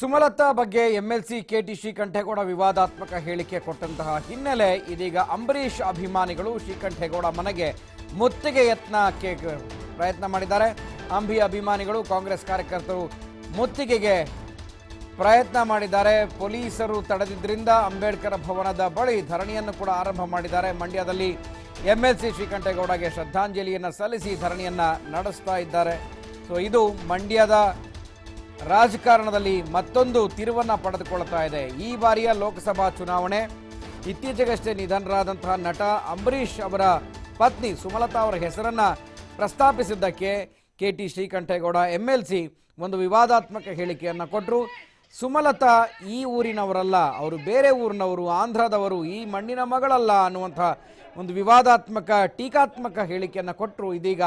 ಸುಮಲತಾ ಬಗ್ಗೆ MLC KT Srikantegowda ವಿವಾದಾತ್ಮಕ ಹೇಳಿಕೆ ಕೊಟ್ಟಂತಹ ಹಿನ್ನೆಲೆ ಇದೀಗ ಅಂಬರೀಷ್ ಅಭಿಮಾನಿಗಳು ಶ್ರೀಕಂಠೇಗೌಡ ಮನೆಗೆ ಮುತ್ತಿಗೆ ಯತ್ನ ಪ್ರಯತ್ನ ಮಾಡಿದ್ದಾರೆ. ಅಂಬಿ ಅಭಿಮಾನಿಗಳು ಕಾಂಗ್ರೆಸ್ ಕಾರ್ಯಕರ್ತರು ಮುತ್ತಿಗೆಗೆ ಪ್ರಯತ್ನ ಮಾಡಿದ್ದಾರೆ. ಪೊಲೀಸರು ತಡೆದಿದ್ದರಿಂದ ಅಂಬೇಡ್ಕರ್ ಭವನದ ಬಳಿ ಧರಣಿಯನ್ನು ಕೂಡ ಆರಂಭ ಮಾಡಿದ್ದಾರೆ. ಮಂಡ್ಯದಲ್ಲಿ ಎಂಎಲ್ಸಿ ಶ್ರೀಕಂಠೇಗೌಡಗೆ ಶ್ರದ್ಧಾಂಜಲಿಯನ್ನು ಸಲ್ಲಿಸಿ ಧರಣಿಯನ್ನು ನಡೆಸ್ತಾ ಇದ್ದಾರೆ. ಸೊ ಇದು ಮಂಡ್ಯದ ರಾಜಕಾರಣದಲ್ಲಿ ಮತ್ತೊಂದು ತಿರುವನ್ನ ಪಡೆದುಕೊಳ್ತಾ ಇದೆ. ಈ ಬಾರಿಯ ಲೋಕಸಭಾ ಚುನಾವಣೆ, ಇತ್ತೀಚೆಗಷ್ಟೇ ನಿಧನರಾದಂತಹ ನಟ ಅಂಬರೀಷ್ ಅವರ ಪತ್ನಿ ಸುಮಲತಾ ಅವರ ಹೆಸರನ್ನ ಪ್ರಸ್ತಾಪಿಸಿದ್ದಕ್ಕೆ K T Srikantegowda M L C ಒಂದು ವಿವಾದಾತ್ಮಕ ಹೇಳಿಕೆಯನ್ನು ಕೊಟ್ಟರು ಸುಮಲತಾ ಈ ಊರಿನವರಲ್ಲ, ಅವರು ಬೇರೆ ಊರಿನವರು, ಆಂಧ್ರದವರು, ಈ ಮಣ್ಣಿನ ಮಗಳಲ್ಲ ಅನ್ನುವಂಥ ಒಂದು ವಿವಾದಾತ್ಮಕ, ಟೀಕಾತ್ಮಕ ಹೇಳಿಕೆಯನ್ನು ಕೊಟ್ಟರು ಇದೀಗ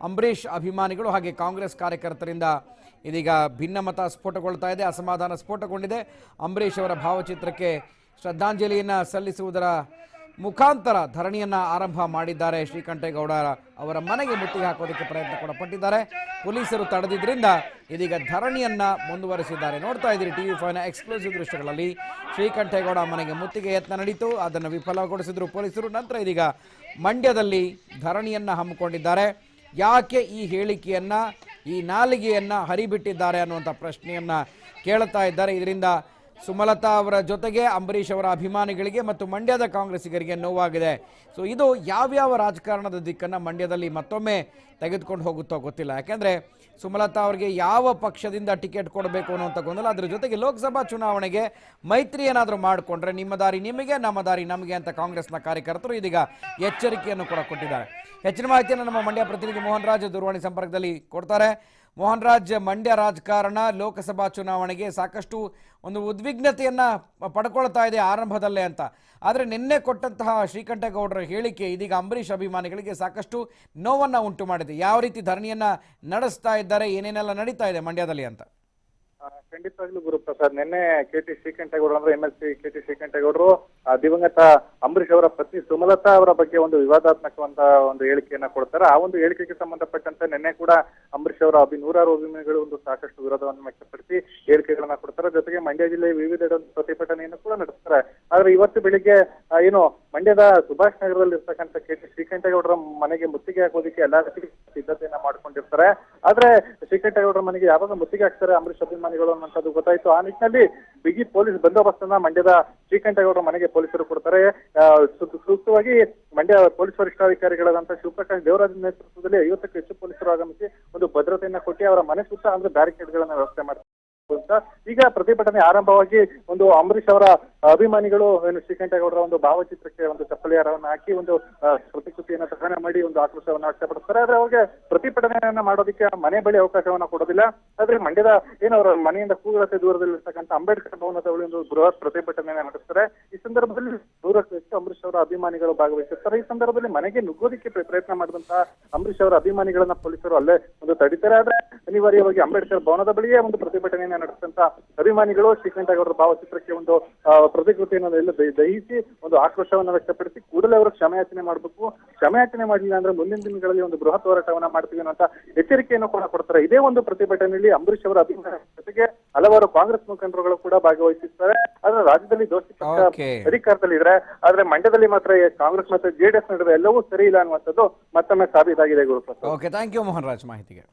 ಅಂಬರೀಷ್ ಅಭಿಮಾನಿಗಳು ಹಾಗೆ ಕಾಂಗ್ರೆಸ್ ಕಾರ್ಯಕರ್ತರಿಂದ ಇದೀಗ ಭಿನ್ನಮತ ಸ್ಫೋಟಗೊಳ್ತಾ ಇದೆ, ಅಸಮಾಧಾನ ಸ್ಫೋಟಗೊಂಡಿದೆ. ಅಂಬರೀಷ್ ಅವರ ಭಾವಚಿತ್ರಕ್ಕೆ ಶ್ರದ್ಧಾಂಜಲಿಯನ್ನು ಸಲ್ಲಿಸುವುದರ ಮುಖಾಂತರ ಧರಣಿಯನ್ನು ಆರಂಭ ಮಾಡಿದ್ದಾರೆ. ಶ್ರೀಕಂಠೇಗೌಡ ಅವರ ಮನೆಗೆ ಮುತ್ತಿಗೆ ಹಾಕೋದಕ್ಕೆ ಪ್ರಯತ್ನ ಕೂಡ ಪಟ್ಟಿದ್ದಾರೆ. ಪೊಲೀಸರು ತಡೆದಿದ್ದರಿಂದ ಇದೀಗ ಧರಣಿಯನ್ನು ಮುಂದುವರೆಸಿದ್ದಾರೆ. ನೋಡ್ತಾ ಇದ್ದೀರಿ ಟಿವಿ ಫೈವ್ನ ಎಕ್ಸ್ಕ್ಲೂಸಿವ್ ದೃಶ್ಯಗಳಲ್ಲಿ. ಶ್ರೀಕಂಠೇಗೌಡ ಮನೆಗೆ ಮುತ್ತಿಗೆ ಯತ್ನ ನಡೀತು. ಅದನ್ನು ವಿಫಲಗೊಳಿಸಿದ್ರು ಪೊಲೀಸರು. ನಂತರ ಇದೀಗ ಮಂಡ್ಯದಲ್ಲಿ ಧರಣಿಯನ್ನು ಹಮ್ಮಿಕೊಂಡಿದ್ದಾರೆ. ಯಾಕೆ ಈ ಹೇಳಿಕೆಯನ್ನ ಈ ನಾಲಿಗೆಯನ್ನು ಹರಿಬಿಟ್ಟಿದ್ದಾರೆ ಅನ್ನುವಂಥ ಪ್ರಶ್ನೆಯನ್ನು ಕೇಳ್ತಾ ಇದ್ದಾರೆ. ಇದರಿಂದ ಸುಮಲತಾ ಅವರ ಜೊತೆಗೆ ಅಂಬರೀಷ್ ಅವರ ಅಭಿಮಾನಿಗಳಿಗೆ ಮತ್ತು ಮಂಡ್ಯದ ಕಾಂಗ್ರೆಸ್ಸಿಗರಿಗೆ ನೋವಾಗಿದೆ. ಸೊ ಇದು ಯಾವ್ಯಾವ ರಾಜಕಾರಣದ ದಿಕ್ಕನ್ನು ಮಂಡ್ಯದಲ್ಲಿ ಮತ್ತೊಮ್ಮೆ ತೆಗೆದುಕೊಂಡು ಹೋಗುತ್ತೋ ಗೊತ್ತಿಲ್ಲ. ಯಾಕೆಂದರೆ ಸುಮಲತಾ ಅವರಿಗೆ ಯಾವ ಪಕ್ಷದಿಂದ ಟಿಕೆಟ್ ಕೊಡಬೇಕು ಅನ್ನುವಂಥ ಗೊಂದಲ. ಅದ್ರ ಜೊತೆಗೆ ಲೋಕಸಭಾ ಚುನಾವಣೆಗೆ ಮೈತ್ರಿ ಏನಾದರೂ ಮಾಡಿಕೊಂಡ್ರೆ ನಿಮ್ಮ ದಾರಿ ನಿಮಗೆ, ನಮ್ಮ ದಾರಿ ನಮಗೆ ಅಂತ ಕಾಂಗ್ರೆಸ್ನ ಕಾರ್ಯಕರ್ತರು ಇದೀಗ ಎಚ್ಚರಿಕೆಯನ್ನು ಕೂಡ ಕೊಟ್ಟಿದ್ದಾರೆ. ಹೆಚ್ಚಿನ ಮಾಹಿತಿಯನ್ನು ನಮ್ಮ ಮಂಡ್ಯ ಪ್ರತಿನಿಧಿ ಮೋಹನ್ ರಾಜ್ ದೂರವಾಣಿ ಸಂಪರ್ಕದಲ್ಲಿ ಕೊಡ್ತಾರೆ. ಮೋಹನ್ ರಾಜ್ ಮಂಡ್ಯ ರಾಜಕಾರಣ ಲೋಕಸಭಾ ಚುನಾವಣೆಗೆ ಸಾಕಷ್ಟು ಒಂದು ಉದ್ವಿಗ್ನತೆಯನ್ನು ಪಡ್ಕೊಳ್ತಾ ಇದೆ ಆರಂಭದಲ್ಲೇ ಅಂತ. ಆದರೆ ನಿನ್ನೆ ಕೊಟ್ಟಂತಹ ಶ್ರೀಕಂಠೇಗೌಡರ ಹೇಳಿಕೆ, ಇದೀಗ ಅಂಬರೀಷ್ ಅಭಿಮಾನಿಗಳಿಗೆ ಸಾಕಷ್ಟು ನೋವನ್ನ ಉಂಟು ಮಾಡಿದೆ. ಯಾವ ರೀತಿ ಧರಣಿಯನ್ನ ನಡೆಸ್ತಾ ಇದ್ದಾರೆ, ಏನೇನೆಲ್ಲ ನಡೀತಾ ಇದೆ ಮಂಡ್ಯದಲ್ಲಿ ಅಂತ? ಖಂಡಿತವಾಗ್ಲೂ ಗುರುಪ್ರಸಾದ್ ನಿನ್ನೆ ಕೆ ಟಿ ಶ್ರೀಕಂಠೇಗೌಡರು ಅಂದ್ರೆ M L C K T ಶ್ರೀಕಂಠೇಗೌಡರು ದಿವಂಗತ ಅಂಬರೀಷ್ ಅವರ ಪತ್ನಿ ಸುಮಲತಾ ಅವರ ಬಗ್ಗೆ ಒಂದು ವಿವಾದಾತ್ಮಕವಂತ ಒಂದು ಹೇಳಿಕೆಯನ್ನ ಕೊಡ್ತಾರೆ. ಆ ಒಂದು ಹೇಳಿಕೆಗೆ ಸಂಬಂಧಪಟ್ಟಂತೆ ನಿನ್ನೆ ಕೂಡ ಅಂಬರೀಷ್ ಅವರ ಅಭಿ, ನೂರಾರು ಅಭಿಮಾನಿಗಳು ಒಂದು ಸಾಕಷ್ಟು ವಿರೋಧವನ್ನು ವ್ಯಕ್ತಪಡಿಸಿ ಹೇಳಿಕೆಗಳನ್ನ ಕೊಡ್ತಾರೆ. ಜೊತೆಗೆ ಮಂಡ್ಯ ಜಿಲ್ಲೆಯ ವಿವಿಧೆಡೆ ಒಂದು ಪ್ರತಿಭಟನೆಯನ್ನು ಕೂಡ ನಡೆಸ್ತಾರೆ. ಆದ್ರೆ ಇವತ್ತು ಬೆಳಿಗ್ಗೆ ಏನು ಮಂಡ್ಯದ ಸುಭಾಷ್ ನಗರದಲ್ಲಿ ಇರ್ತಕ್ಕಂಥ ಕೆ ಟಿ ಶ್ರೀಕಂಠೇಗೌಡರ ಮನೆಗೆ ಮುತ್ತಿಗೆ ಹಾಕೋದಕ್ಕೆ ಎಲ್ಲಾ ಸಿದ್ಧತೆಯನ್ನ ಮಾಡ್ಕೊಂಡಿರ್ತಾರೆ. ಆದ್ರೆ ಶ್ರೀಕಂಠೇಗೌಡರ ಮನೆಗೆ ಯಾವಾಗ ಮುತ್ತಿಗೆ ಹಾಕ್ತಾರೆ ಅಂಬರೀಷ್ ಅಭಿಮಾನಿಗಳು ಅನ್ನುವಂಥದ್ದು ಗೊತ್ತಾಯ್ತು. ಆ ನಿಟ್ಟಿನಲ್ಲಿ ಬಿಗಿ ಪೊಲೀಸ್ ಬಂದೋಬಸ್ತನ್ನ ಮಂಡ್ಯದ ಶ್ರೀಕಂಠೇಗೌಡರ ಮನೆಗೆ ಪೊಲೀಸರು ಕೊಡ್ತಾರೆ. ಸೂಕ್ತವಾಗಿ ಮಂಡ್ಯ ಪೊಲೀಸ್ ವರಿಷ್ಠಾಧಿಕಾರಿಗಳಾದಂತಹ ಶಿವಪ್ರಕಾಶ್ ದೇವರಾಜ್ ನೇತೃತ್ವದಲ್ಲಿ ಐವತ್ತಕ್ಕೂ ಹೆಚ್ಚು ಪೊಲೀಸರು ಆಗಮಿಸಿ ಒಂದು ಭದ್ರತೆಯನ್ನ ಕೊಟ್ಟು ಅವರ ಮನೆ ಸುತ್ತ ಅಂದ್ರೆ ಬ್ಯಾರಿಕೇಡ್ ಗಳನ್ನ ವ್ಯವಸ್ಥೆ ಮಾಡ್ತಾರೆ ಈಗ ಪ್ರತಿಭಟನೆ ಆರಂಭವಾಗಿ ಒಂದು ಅಂಬರೀಷ್ ಅವರ ಅಭಿಮಾನಿಗಳು ಏನು ಶ್ರೀಕಂಠೇಗೌಡರ ಒಂದು ಭಾವಚಿತ್ರಕ್ಕೆ ಒಂದು ಚಪ್ಪಲಿ ಹಾರವನ್ನು ಹಾಕಿ ಒಂದು ಪ್ರತಿಕೃತಿಯನ್ನು ದಹನ ಮಾಡಿ ಒಂದು ಆಕ್ರೋಶವನ್ನು ವ್ಯಕ್ತಪಡಿಸ್ತಾರೆ. ಆದ್ರೆ ಅವ್ರಿಗೆ ಪ್ರತಿಭಟನೆಯನ್ನ ಮಾಡೋದಕ್ಕೆ ಮನೆ ಬಳಿ ಅವಕಾಶವನ್ನ ಕೊಡೋದಿಲ್ಲ. ಆದ್ರೆ ಮಂಡ್ಯದ ಏನು ಅವರ ಮನೆಯಿಂದ ಕೂಗಳತೆ ದೂರದಲ್ಲಿರ್ತಕ್ಕಂಥ ಅಂಬೇಡ್ಕರ್ ಭವನದ ಬಳಿ ಒಂದು ಬೃಹತ್ ಪ್ರತಿಭಟನೆಯನ್ನ ನಡೆಸ್ತಾರೆ. ಈ ಸಂದರ್ಭದಲ್ಲಿ ಹೆಚ್ಚು ಅಂಬರೀಷ್ ಅವರ ಅಭಿಮಾನಿಗಳು ಭಾಗವಹಿಸುತ್ತಾರೆ. ಈ ಸಂದರ್ಭದಲ್ಲಿ ಮನೆಗೆ ನುಗ್ಗೋದಿಕ್ಕೆ ಪ್ರಯತ್ನ ಮಾಡಿದಂತಹ ಅಂಬರೀಷ್ ಅವರ ಅಭಿಮಾನಿಗಳನ್ನ ಪೊಲೀಸರು ಅಲ್ಲೇ ಒಂದು ತಡಿತಾರೆ. ಆದ್ರೆ ಅನಿವಾರ್ಯವಾಗಿ ಅಂಬೇಡ್ಕರ್ ಭವನದ ಬಳಿಯೇ ಒಂದು ಪ್ರತಿಭಟನೆಯನ್ನ ನಡೆಸಿದಂತ ಅಭಿಮಾನಿಗಳು ಶ್ರೀಕಂಠೇಗೌಡರ ಭಾವಚಿತ್ರಕ್ಕೆ ಒಂದು ಪ್ರತಿಕೃತಿಯನ್ನು ದಹಿಸಿ ಒಂದು ಆಕ್ರೋಶವನ್ನ ವ್ಯಕ್ತಪಡಿಸಿ ಕೂಡಲೇ ಅವರು ಕ್ಷಮಯಾಚನೆ ಮಾಡಬೇಕು. ಕ್ಷಮಯಾಚನೆ ಮಾಡಲಿಲ್ಲ ಅಂದ್ರೆ ಮುಂದಿನ ದಿನಗಳಲ್ಲಿ ಒಂದು ಬೃಹತ್ ಹೋರಾಟವನ್ನ ಮಾಡ್ತೀವಿ ಅನ್ನೋ ಎಚ್ಚರಿಕೆಯನ್ನು ಕೂಡ ಕೊಡ್ತಾರೆ. ಇದೇ ಒಂದು ಪ್ರತಿಭಟನೆಯಲ್ಲಿ ಅಂಬರೀಷ್ ಅವರ ಅಭಿಮಾನ ಜೊತೆಗೆ ಹಲವಾರು ಕಾಂಗ್ರೆಸ್ ಮುಖಂಡರುಗಳು ಕೂಡ ಭಾಗವಹಿಸುತ್ತಾರೆ ಆದ್ರೆ ರಾಜ್ಯದಲ್ಲಿ ದೋಷಿ ಪಕ್ಷ ಅಧಿಕಾರದಲ್ಲಿ ಇದ್ರೆ ಆದ್ರೆ ಮಂಡ್ಯದಲ್ಲಿ ಮಾತ್ರ ಕಾಂಗ್ರೆಸ್ ಮತ್ತು ಜೆಡಿಎಸ್ ನಡುವೆ ಎಲ್ಲವೂ ಸರಿ ಇಲ್ಲ ಅನ್ನುವಂಥದ್ದು ಮತ್ತೊಮ್ಮೆ ಸಾಬೀತಾಗಿದೆ Guruprasad. Okay thank you Mohan Raj ಮಾಹಿತಿಗೆ.